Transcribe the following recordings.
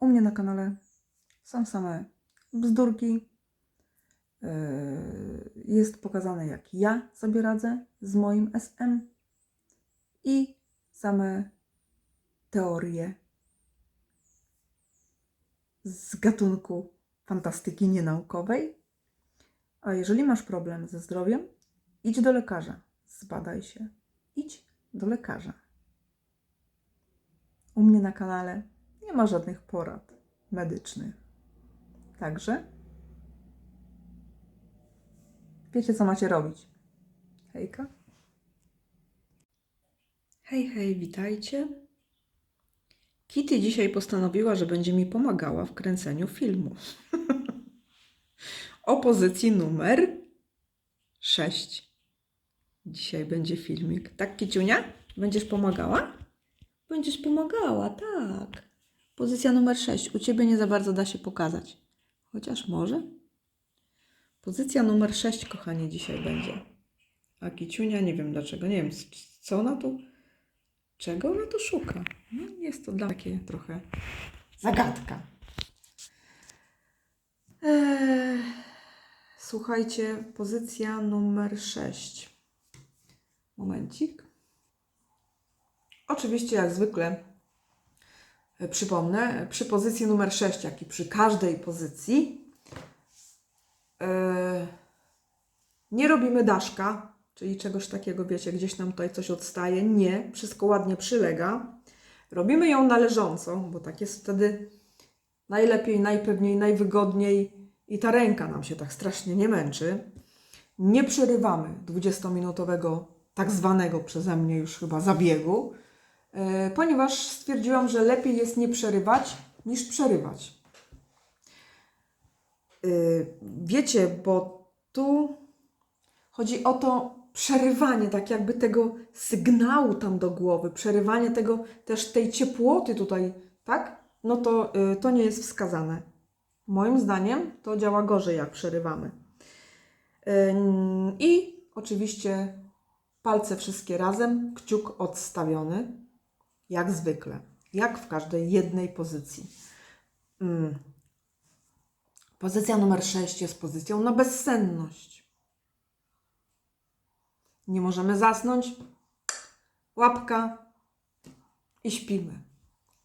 U mnie na kanale są same bzdurki. Yy, Jest pokazane, jak ja sobie radzę z moim SM i same teorie z gatunku fantastyki nienaukowej. A jeżeli masz problem ze zdrowiem, idź do lekarza, zbadaj się. Idź do lekarza. U mnie na kanale nie ma żadnych porad medycznych. Także wiecie, co macie robić. Hejka. Hej, hej, witajcie. Kitty dzisiaj postanowiła, że będzie mi pomagała w kręceniu filmu. o pozycji numer 6. Dzisiaj będzie filmik. Tak, Kiciunia? Będziesz pomagała? Będziesz pomagała, tak. Pozycja numer 6. U ciebie nie za bardzo da się pokazać. Chociaż może. Pozycja numer 6, kochani, dzisiaj będzie. A Kiciunia nie wiem dlaczego. Nie wiem, co ona tu. Czego ona tu szuka? No, jest to dla takie trochę zagadka. Eee, słuchajcie, pozycja numer 6. Momencik. Oczywiście, jak zwykle, przypomnę, przy pozycji numer 6, jak i przy każdej pozycji, e, nie robimy daszka, czyli czegoś takiego, wiecie, gdzieś nam tutaj coś odstaje. Nie, wszystko ładnie przylega. Robimy ją należącą, bo tak jest wtedy najlepiej, najpewniej, najwygodniej i ta ręka nam się tak strasznie nie męczy. Nie przerywamy 20-minutowego, tak zwanego przeze mnie już chyba zabiegu, e, ponieważ stwierdziłam, że lepiej jest nie przerywać niż przerywać. E, Wiecie, bo tu chodzi o to przerywanie, tak jakby tego sygnału tam do głowy, przerywanie tego też tej ciepłoty tutaj, tak? No to y, to nie jest wskazane. Moim zdaniem to działa gorzej, jak przerywamy. I oczywiście palce wszystkie razem, kciuk odstawiony, jak zwykle, jak w każdej jednej pozycji. Ym. Pozycja numer 6 jest pozycją na bezsenność. Nie możemy zasnąć, łapka i śpimy.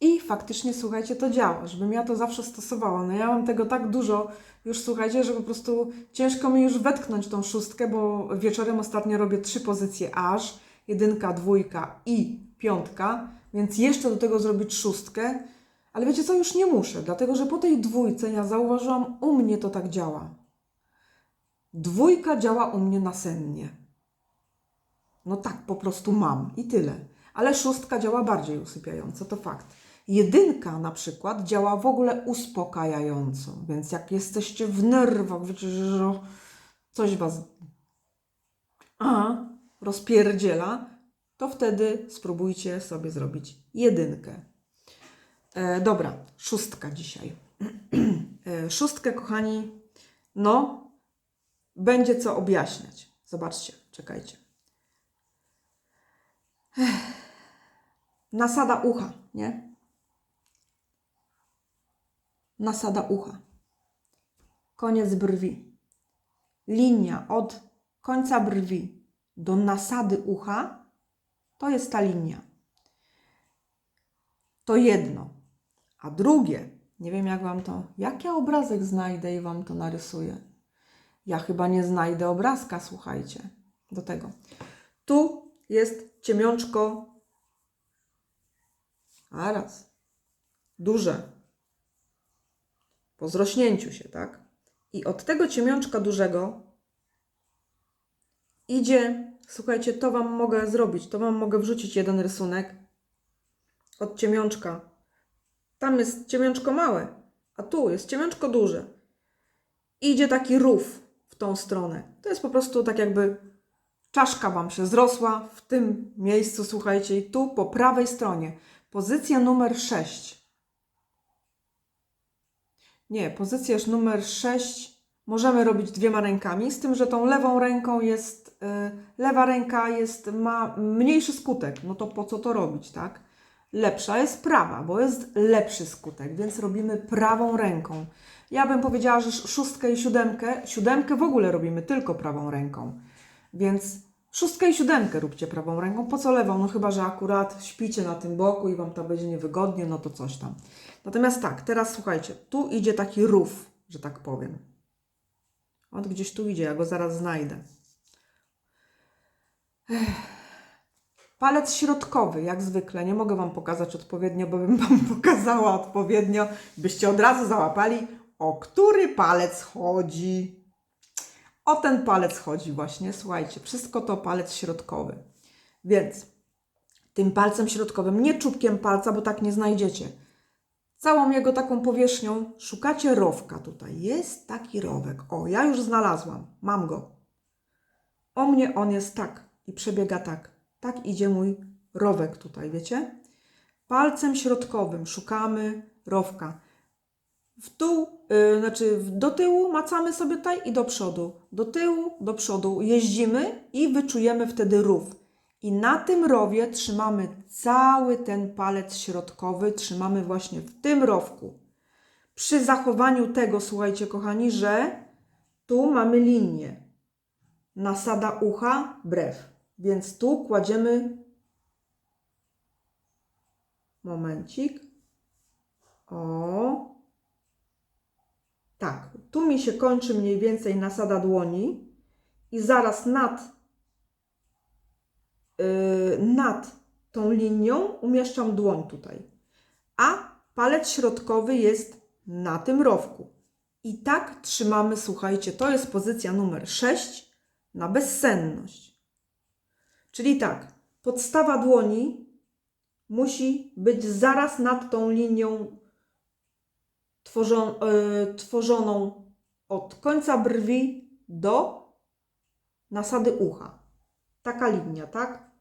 I faktycznie, słuchajcie, to działa, żebym ja to zawsze stosowała. No ja mam tego tak dużo już, słuchajcie, że po prostu ciężko mi już wetknąć tą szóstkę, bo wieczorem ostatnio robię trzy pozycje aż, jedynka, dwójka i piątka, więc jeszcze do tego zrobić szóstkę. Ale wiecie co, już nie muszę, dlatego że po tej dwójce ja zauważyłam, u mnie to tak działa. Dwójka działa u mnie nasennie. No tak, po prostu mam i tyle. Ale szóstka działa bardziej usypiająco, to fakt. Jedynka na przykład działa w ogóle uspokajająco, więc jak jesteście w nerwach, wiecie, że coś was a, rozpierdziela, to wtedy spróbujcie sobie zrobić jedynkę. E, dobra, szóstka dzisiaj. e, szóstkę, kochani, no, będzie co objaśniać. Zobaczcie, czekajcie. Nasada ucha, nie? Nasada ucha. Koniec brwi. Linia od końca brwi do nasady ucha to jest ta linia. To jedno. A drugie, nie wiem jak wam to, jak ja obrazek znajdę i wam to narysuję. Ja chyba nie znajdę obrazka, słuchajcie, do tego. Tu jest ciemiączko. A raz. Duże. Po zrośnięciu się, tak? I od tego ciemiączka dużego idzie, słuchajcie, to Wam mogę zrobić, to Wam mogę wrzucić jeden rysunek od ciemiączka. Tam jest ciemiączko małe, a tu jest ciemiączko duże. Idzie taki rów w tą stronę. To jest po prostu tak jakby czaszka Wam się zrosła w tym miejscu, słuchajcie, i tu po prawej stronie. Pozycja numer 6. Nie, pozycja numer 6 możemy robić dwiema rękami, z tym, że tą lewą ręką jest, lewa ręka jest, ma mniejszy skutek, no to po co to robić, tak? lepsza jest prawa, bo jest lepszy skutek, więc robimy prawą ręką. Ja bym powiedziała, że sz- szóstkę i siódemkę, siódemkę w ogóle robimy tylko prawą ręką. Więc szóstkę i siódemkę róbcie prawą ręką. Po co lewą? No chyba, że akurat śpicie na tym boku i Wam to będzie niewygodnie, no to coś tam. Natomiast tak, teraz słuchajcie, tu idzie taki rów, że tak powiem. On gdzieś tu idzie, ja go zaraz znajdę. Palec środkowy, jak zwykle. Nie mogę Wam pokazać odpowiednio, bo bym Wam pokazała odpowiednio, byście od razu załapali, o który palec chodzi. O ten palec chodzi właśnie, słuchajcie. Wszystko to palec środkowy. Więc tym palcem środkowym, nie czubkiem palca, bo tak nie znajdziecie. Całą jego taką powierzchnią szukacie rowka tutaj. Jest taki rowek. O, ja już znalazłam. Mam go. O mnie on jest tak i przebiega tak. Tak idzie mój rowek tutaj, wiecie? Palcem środkowym szukamy rowka. W dół, yy, znaczy do tyłu macamy sobie tutaj i do przodu. Do tyłu, do przodu jeździmy i wyczujemy wtedy rów. I na tym rowie trzymamy cały ten palec środkowy, trzymamy właśnie w tym rowku. Przy zachowaniu tego, słuchajcie kochani, że tu mamy linię nasada ucha, brew. Więc tu kładziemy momencik. O. Tak, tu mi się kończy mniej więcej nasada dłoni i zaraz nad yy, nad tą linią umieszczam dłoń tutaj. A palec środkowy jest na tym rowku. I tak trzymamy, słuchajcie, to jest pozycja numer 6 na bezsenność. Czyli tak, podstawa dłoni musi być zaraz nad tą linią tworzą, yy, tworzoną od końca brwi do nasady ucha. Taka linia, tak?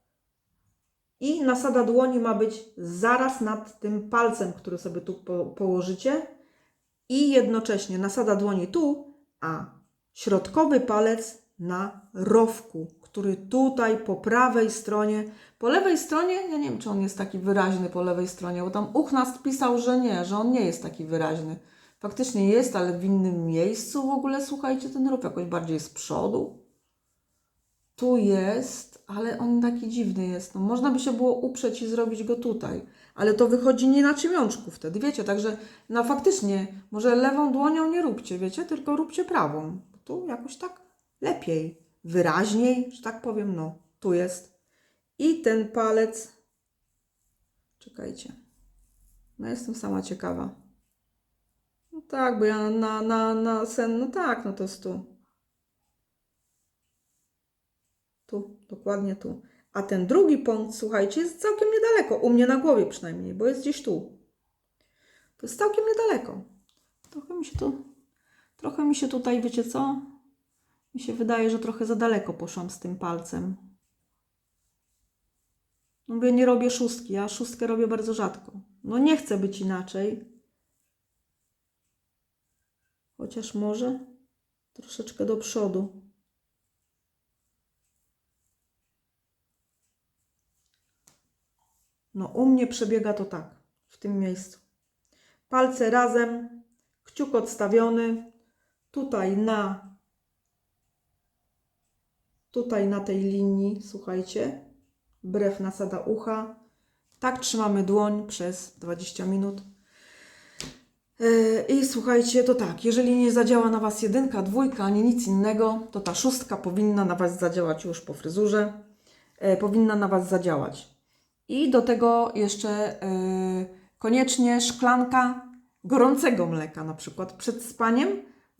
I nasada dłoni ma być zaraz nad tym palcem, który sobie tu po, położycie. I jednocześnie nasada dłoni tu, a środkowy palec na rowku, który tutaj po prawej stronie, po lewej stronie, ja nie wiem, czy on jest taki wyraźny po lewej stronie, bo tam Uchnast pisał, że nie, że on nie jest taki wyraźny. Faktycznie jest, ale w innym miejscu w ogóle, słuchajcie, ten rów jakoś bardziej z przodu. Tu jest, ale on taki dziwny jest. No, można by się było uprzeć i zrobić go tutaj, ale to wychodzi nie na ciemiączku wtedy, wiecie, także no faktycznie, może lewą dłonią nie róbcie, wiecie, tylko róbcie prawą. Tu jakoś tak lepiej, wyraźniej, że tak powiem, no, tu jest. I ten palec, czekajcie, no jestem sama ciekawa. No tak, bo ja na, na, na sen, no tak, no to jest tu. Tu, dokładnie tu. A ten drugi punkt, słuchajcie, jest całkiem niedaleko. U mnie na głowie przynajmniej, bo jest gdzieś tu. To jest całkiem niedaleko. Trochę mi się tu, trochę mi się tutaj, wiecie co? Mi się wydaje, że trochę za daleko poszłam z tym palcem. Ja nie robię szóstki, ja szóstkę robię bardzo rzadko. No nie chcę być inaczej. Chociaż może troszeczkę do przodu. No, u mnie przebiega to tak, w tym miejscu. Palce razem, kciuk odstawiony, tutaj na tutaj na tej linii, słuchajcie, brew nasada ucha. Tak trzymamy dłoń przez 20 minut. Yy, I słuchajcie, to tak, jeżeli nie zadziała na Was jedynka, dwójka, ani nic innego, to ta szóstka powinna na Was zadziałać już po fryzurze. Yy, powinna na Was zadziałać. I do tego jeszcze yy, koniecznie szklanka gorącego mleka, na przykład przed spaniem,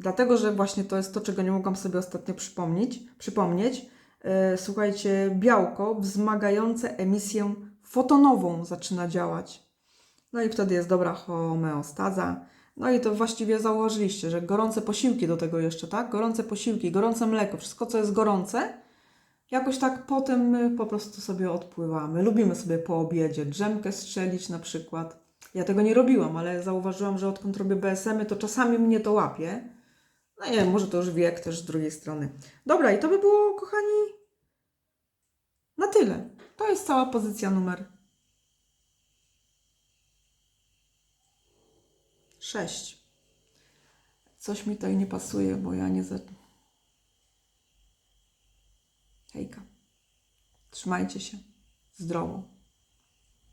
dlatego że właśnie to jest to, czego nie mogłam sobie ostatnio przypomnieć. przypomnieć. Yy, słuchajcie, białko wzmagające emisję fotonową zaczyna działać. No i wtedy jest dobra homeostaza. No i to właściwie założyliście, że gorące posiłki do tego jeszcze, tak? Gorące posiłki, gorące mleko, wszystko co jest gorące, jakoś tak potem my po prostu sobie odpływamy. Lubimy sobie po obiedzie drzemkę strzelić na przykład. Ja tego nie robiłam, ale zauważyłam, że odkąd robię BSM-y, to czasami mnie to łapie. No nie wiem, może to już wiek też z drugiej strony. Dobra, i to by było, kochani, na tyle. To jest cała pozycja numer 6. Coś mi tutaj nie pasuje, bo ja nie za... Hejka. Trzymajcie się zdrowo,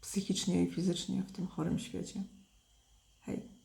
psychicznie i fizycznie w tym chorym świecie. Hej.